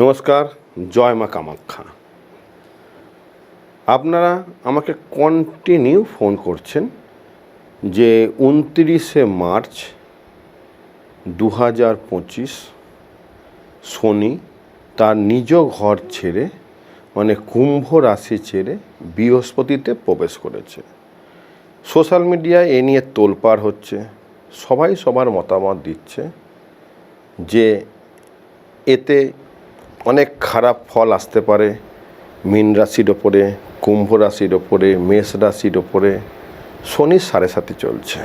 নমস্কার, জয় মা কামাখ্যা। আপনারা আমাকে কন্টিনিউ ফোন করছেন যে উনত্রিশে মার্চ দু হাজার পঁচিশ শনি তার নিজ ঘর ছেড়ে মানে কুম্ভ রাশি ছেড়ে বৃহস্পতিতে প্রবেশ করেছে। সোশ্যাল মিডিয়ায় এ নিয়ে তোলপাড় হচ্ছে, সবাই সবার মতামত দিচ্ছে যে এতে অনেক খারাপ ফল আসতে পারে। মীন রাশির ওপরে, কুম্ভ রাশির ওপরে, মেষ রাশির ওপরে, শনি সাড়ে সাথে চলছে।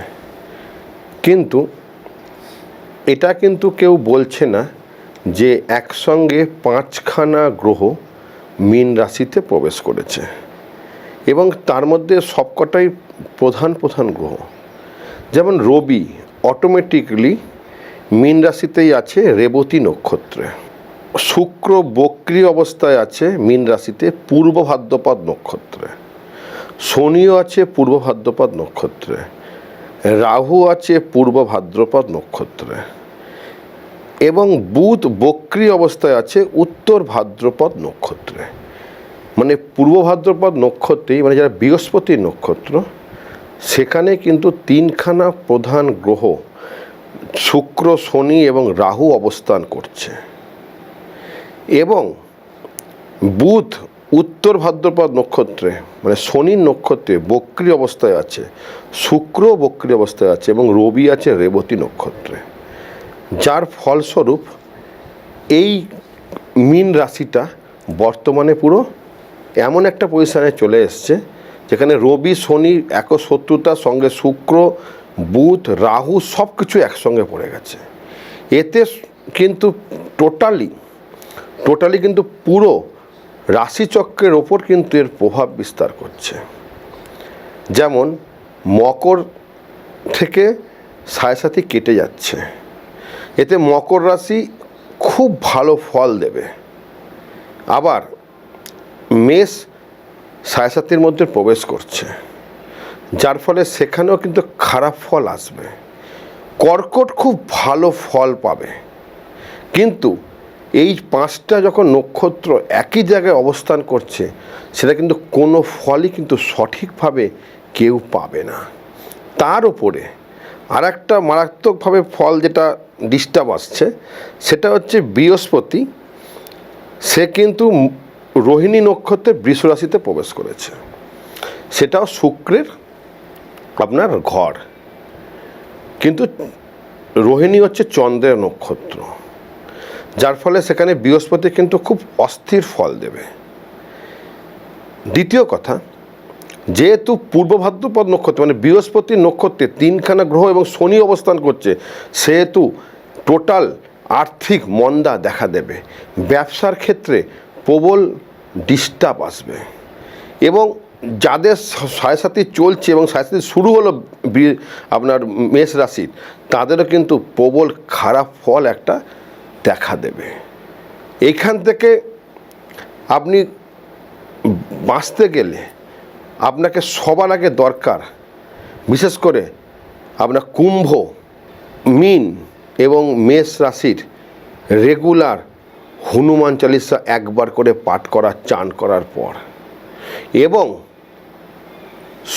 কিন্তু এটা কিন্তু কেউ বলছে না যে একসঙ্গে পাঁচখানা গ্রহ মীন রাশিতে প্রবেশ করেছে। এবং তার মধ্যে সবকটাই প্রধান প্রধান গ্রহ। যেমন রবি অটোমেটিকলি মীন রাশিতেই আছে রেবতী নক্ষত্রে। শুক্র বক্রি অবস্থায় আছে মীন রাশিতে পূর্ব ভাদ্রপদ নক্ষত্রে। শনিও আছে পূর্ব ভাদ্রপদ নক্ষত্রে। রাহু আছে পূর্ব ভাদ্রপদ নক্ষত্রে। এবং বুধ বক্রি অবস্থায় আছে উত্তর ভাদ্রপদ নক্ষত্রে। মানে পূর্ব ভাদ্রপদ নক্ষত্রেই মানে যারা বৃহস্পতির নক্ষত্র, সেখানে কিন্তু তিনখানা প্রধান গ্রহ শুক্র, শনি এবং রাহু অবস্থান করছে। এবং বুধ উত্তর ভাদ্রপদ নক্ষত্রে মানে শনির নক্ষত্রে বক্রি অবস্থায় আছে শুক্র বক্রি অবস্থায় আছে এবং রবি আছে রেবতী নক্ষত্রে। যার ফলস্বরূপ এই মিন রাশিটা বর্তমানে পুরো এমন একটা পজিশানে চলে এসছে, যেখানে রবি, শনি এক শত্রুতার সঙ্গে শুক্র, বুধ, রাহু সব কিছু একসঙ্গে পড়ে গেছে। এতে কিন্তু টোটালি টোটালি কিন্তু পুরো রাশিচক্রের ওপর কিন্তু এর প্রভাব বিস্তার করছে। যেমন মকর থেকে সাড়ে সাথে কেটে যাচ্ছে। এতে মকর রাশি খুব ভালো ফল দেবে। আবার মেষ সাড়ে সাতের মধ্যে প্রবেশ করছে। যার ফলে সেখানেও কিন্তু খারাপ ফল আসবে। কর্কট খুব ভালো ফল পাবে। কিন্তু এই পাঁচটা যখন নক্ষত্র একই জায়গায় অবস্থান করছে, সেটা কিন্তু কোনো ফলই কিন্তু সঠিকভাবে কেউ পাবে না। তার উপরে আর একটা মারাত্মকভাবে ফল যেটা ডিস্টার্ব আসছে, সেটা হচ্ছে বৃহস্পতি। সে কিন্তু রোহিণী নক্ষত্রে বৃষরাশিতে প্রবেশ করেছে। সেটাও শুক্রের আপনার ঘর। কিন্তু রোহিণী হচ্ছে চন্দ্রের নক্ষত্র। যার ফলে সেখানে বৃহস্পতি কিন্তু খুব অস্থির ফল দেবে। দ্বিতীয় কথা, যেহেতু পূর্ব ভাদ্রপদ নক্ষত্র মানে বৃহস্পতি নক্ষত্রে তিনখানা গ্রহ এবং শনি অবস্থান করছে, সেহেতু টোটাল আর্থিক মন্দা দেখা দেবে। ব্যবসার ক্ষেত্রে প্রবল ডিস্টার্ব আসবে। এবং যাদের সাড়ে সাথে চলছে এবং সাড়ে সাথে শুরু হলো আপনার মেষ রাশির, তাদেরও কিন্তু প্রবল খারাপ ফল একটা দেখা দেবে। এইখান থেকে আপনি বাঁচতে গেলে আপনাকে সবার আগে দরকার, বিশেষ করে আপনার কুম্ভ, মিন এবং মেষ রাশির রেগুলার হনুমান চালিসা একবার করে পাঠ করা, চান করার পর। এবং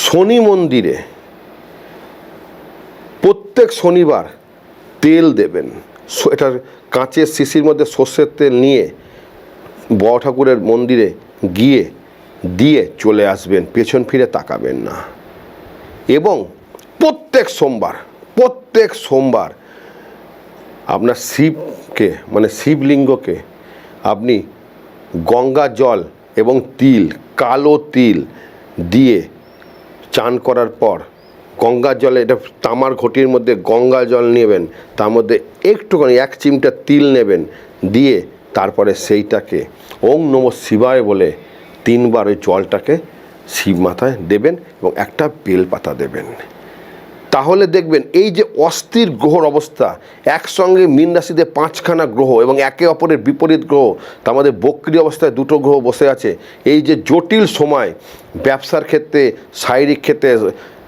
শনি মন্দিরে প্রত্যেক শনিবার তেল দেবেন। এটার কাঁচের শিশির মধ্যে সর্ষের তেল নিয়ে বড় ঠাকুরের মন্দিরে গিয়ে দিয়ে চলে আসবেন, পেছন ফিরে তাকাবেন না। এবং প্রত্যেক সোমবার প্রত্যেক সোমবার আপনার শিবকে মানে শিবলিঙ্গকে আপনি গঙ্গা জল এবং তিল, কালো তিল দিয়ে চান করার পর গঙ্গা জলে, এটা তামার ঘটির মধ্যে গঙ্গা জল নেবেন, তার মধ্যে একটুখানি এক চিমটা তিল নেবেন, দিয়ে তারপরে সেইটাকে ওং নম শিবায় বলে তিনবার ওই জলটাকে শিব মাথায় দেবেন এবং একটা বেলপাতা দেবেন। তাহলে দেখবেন এই যে অস্থির গ্রহর অবস্থা, একসঙ্গে মীন রাশিতে পাঁচখানা গ্রহ এবং একে অপরের বিপরীত গ্রহ তা আমাদের বক্রি অবস্থায় দুটো গ্রহ বসে আছে। এই যে জটিল সময়, ব্যবসার ক্ষেত্রে, শারীরিক ক্ষেত্রে,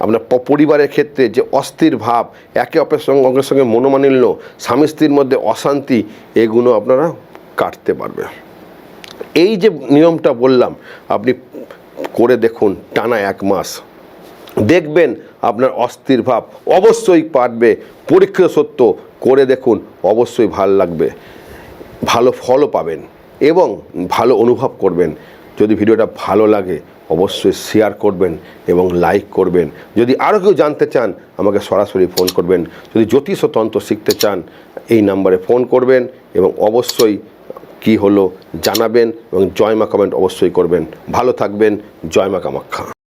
আপনার পরিবারের ক্ষেত্রে যে অস্থির ভাব, একে অপরের সঙ্গে অঙ্গের সঙ্গে মনোমানিল্য স্বামী স্ত্রীর মধ্যে অশান্তি, এগুলো আপনারা কাটতে পারবে এই যে নিয়মটা বললাম, আপনি করে দেখুন টানা এক মাস। দেখবেন আপনার অস্থির ভাব অবশ্যই পারবে। পরীক্ষা সত্য করে দেখুন, অবশ্যই ভালো লাগবে। ভালো ফলও পাবেন এবং ভালো অনুভব করবেন। যদি ভিডিওটা ভালো লাগে, অবশ্যই শেয়ার করবেন এবং লাইক করবেন। যদি আরও কেউ জানতে চান, আমাকে সরাসরি ফোন করবেন। যদি জ্যোতিষ তন্ত্র শিখতে চান, এই নাম্বারে ফোন করবেন এবং অবশ্যই কি হলো জানাবেন এবং জয় মা কমেন্ট অবশ্যই করবেন। ভালো থাকবেন, জয় মা কামাখ্যা।